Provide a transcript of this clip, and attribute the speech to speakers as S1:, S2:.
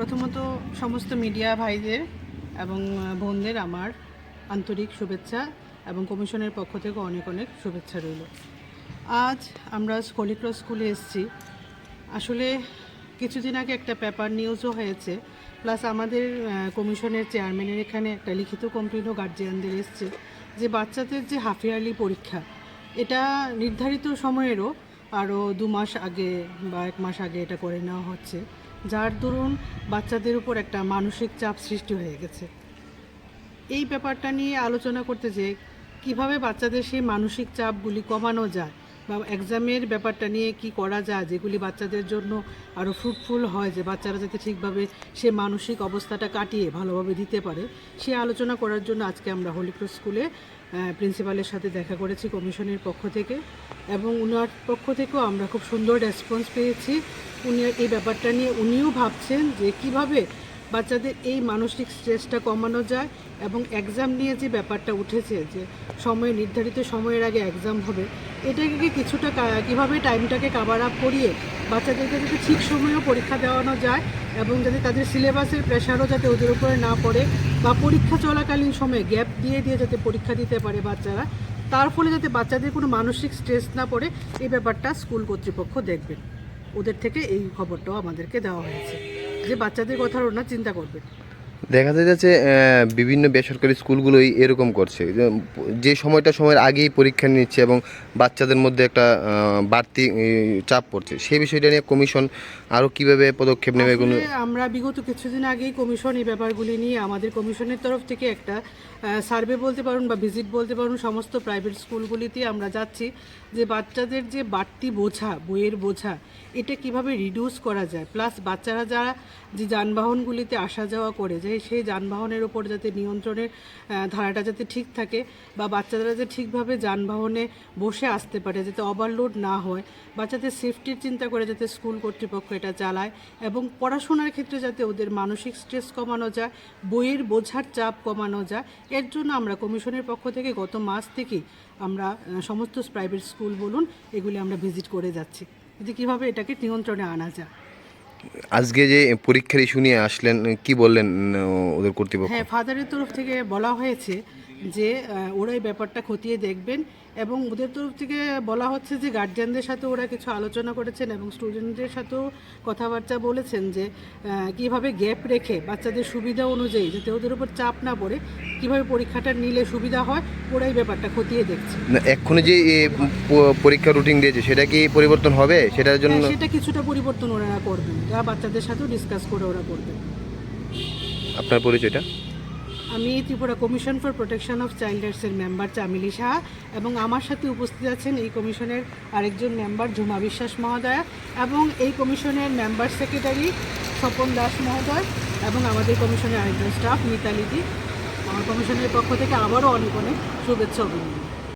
S1: প্রথমত সমস্ত মিডিয়া ভাইদের এবং বোনদের আমার আন্তরিক শুভেচ্ছা এবং কমিশনের পক্ষ থেকে অনেক অনেক শুভেচ্ছা রইল। আজ আমরা হলিক্রস স্কুলে এসেছি। আসলে কিছুদিন আগে একটা পেপার নিউজও হয়েছে, প্লাস আমাদের কমিশনের চেয়ারম্যানের এখানে একটা লিখিত কমপ্লেনও গার্জিয়ানদের এসছে যে বাচ্চাদের যে হাফ ইয়ারলি পরীক্ষা, এটা নির্ধারিত সময়েরও আরও দু মাস আগে বা এক মাস আগে এটা করে নেওয়া হচ্ছে। যার দরুন বাচ্চাদের উপর একটা মানসিক চাপ সৃষ্টি হয়ে গেছে। এই ব্যাপারটা নিয়ে আলোচনা করতে যে কীভাবে বাচ্চাদের সেই মানসিক চাপগুলি কমানো যায় বা এক্সামের ব্যাপারটা নিয়ে কি করা যায়, যেগুলি বাচ্চাদের জন্য আরও ফ্রুটফুল হয়, যে বাচ্চারা যাতে ঠিকভাবে সে মানসিক অবস্থাটা কাটিয়ে ভালোভাবে দিতে পারে, সে আলোচনা করার জন্য আজকে আমরা হলিক্রস স্কুলে প্রিন্সিপালের সাথে দেখা করেছি কমিশনের পক্ষ থেকে এবং উনার পক্ষ থেকেও আমরা খুব সুন্দর রেসপন্স পেয়েছি। উনি এই ব্যাপারটা নিয়ে উনিও ভাবছেন যে কীভাবে বাচ্চাদের এই মানসিক স্ট্রেসটা কমানো যায় এবং এক্সাম নিয়ে যে ব্যাপারটা উঠেছে যে সময়, নির্ধারিত সময়ের আগে এক্সাম হবে, এটাকে কিছুটা কীভাবে টাইমটাকে কাভার আপ করিয়ে বাচ্চাদেরকে যাতে ঠিক সময়েও পরীক্ষা দেওয়ানো যায় এবং যাতে তাদের সিলেবাসের প্রেশারও যাতে ওদের উপরে না পড়ে বা পরীক্ষা চলাকালীন সময়ে গ্যাপ দিয়ে দিয়ে যাতে পরীক্ষা দিতে পারে বাচ্চারা, তার ফলে যাতে বাচ্চাদের কোনো মানসিক স্ট্রেস না পড়ে, এই ব্যাপারটা স্কুল কর্তৃপক্ষ দেখবেন ওদের থেকে এই খবরটাও আমাদেরকে দেওয়া হয়েছে। যে বাচ্চাদের কথার ওনার চিন্তা করবেন
S2: দেখা যাচ্ছে বিভিন্ন বেসরকারি স্কুলগুলোই এরকম করছে। যে, যে সময়টা সময়ের আগেই পরীক্ষা নিচ্ছে এবং বাচ্চাদের মধ্যে একটা বাড়তি চাপ পড়ছে। সেই বিষয়টা নিয়ে কমিশন আরও কীভাবে পদক্ষেপ নেবে এগুলো?
S1: আমরা বিগত কিছুদিন আগেই কমিশন এই ব্যাপারগুলি নিয়ে আমাদের কমিশনের তরফ থেকে একটা সার্ভে বলতে পারুন বা ভিজিট বলতে পারুন সমস্ত প্রাইভেট স্কুলগুলিতে আমরা যাচ্ছি যে বাচ্চাদের যে বাড়তি বোঝা বইয়ের বোঝা এটা কীভাবে রিডিউস করা যায়? প্লাস বাচ্চারা যারা যে যানবাহনগুলিতে আসা যাওয়া করে যে সেই যানবাহনের ওপর যাতে নিয়ন্ত্রণের ধারাটা যাতে ঠিক থাকে বা বাচ্চারা যাতে ঠিকভাবে যানবাহনে বসে আসতে পারে, যাতে ওভারলোড না হয়, বাচ্চাদের সেফটির চিন্তা করে যাতে স্কুল কর্তৃপক্ষ এটা চালায় এবং পড়াশোনার ক্ষেত্রে যাতে ওদের মানসিক স্ট্রেস কমানো যায়, বইয়ের বোঝার চাপ কমানো যায়, এর জন্য আমরা কমিশনের পক্ষ থেকে গত মাস থেকেই আমরা সমস্ত প্রাইভেট স্কুল বলুন, এগুলি আমরা ভিজিট করে যাচ্ছি। যে কীভাবে এটাকে নিয়ন্ত্রণে আনা যায়?
S2: আজকে যে পরীক্ষার ইস্যু নিয়ে আসলেন, কি বললেন ওদের কর্তৃপক্ষ?
S1: হ্যাঁ ফাদারের তরফ থেকে বলা হয়েছে যে আহ, ওরা এই ব্যাপারটা খতিয়ে দেখবেন এবং ওদের তরফ থেকে বলা হচ্ছে যে গার্জিয়ানদের সাথে ওরা কিছু আলোচনা করেছেন এবং স্টুডেন্টদের সাথেও কথাবার্তা বলেছেন যে কীভাবে গ্যাপ রেখে বাচ্চাদের সুবিধা অনুযায়ী যাতে ওদের উপর চাপ না পড়ে কীভাবে পরীক্ষাটা নিলে সুবিধা হয় ওরাই ব্যাপারটা খতিয়ে দেখছে।
S2: না এক্ষুনি যে পরীক্ষা রুটিন দিয়েছে সেটা কি পরিবর্তন হবে? সেটার জন্য
S1: হ্যাঁ, সেটা কিছুটা পরিবর্তন ওরা করবেন। যা বাচ্চাদের সাথেও ডিসকাস করে ওরা করবেন।
S2: আপনার পরিচয়টা?
S1: আমি Tripura commission for protection of child রাইটসের member Chameli Saha এবং আমার সাথে উপস্থিত আছেন এই কমিশনের আরেকজন মেম্বার ঝুমা বিশ্বাস মহোদয়া এবং এই কমিশনের মেম্বার সেক্রেটারি স্বপন দাস মহোদয় এবং আমাদের কমিশনের আরেকজন স্টাফ মিতালিদি। আমার কমিশনের পক্ষ থেকে আবারও অনেক অনেক শুভেচ্ছা অভিনন্দন।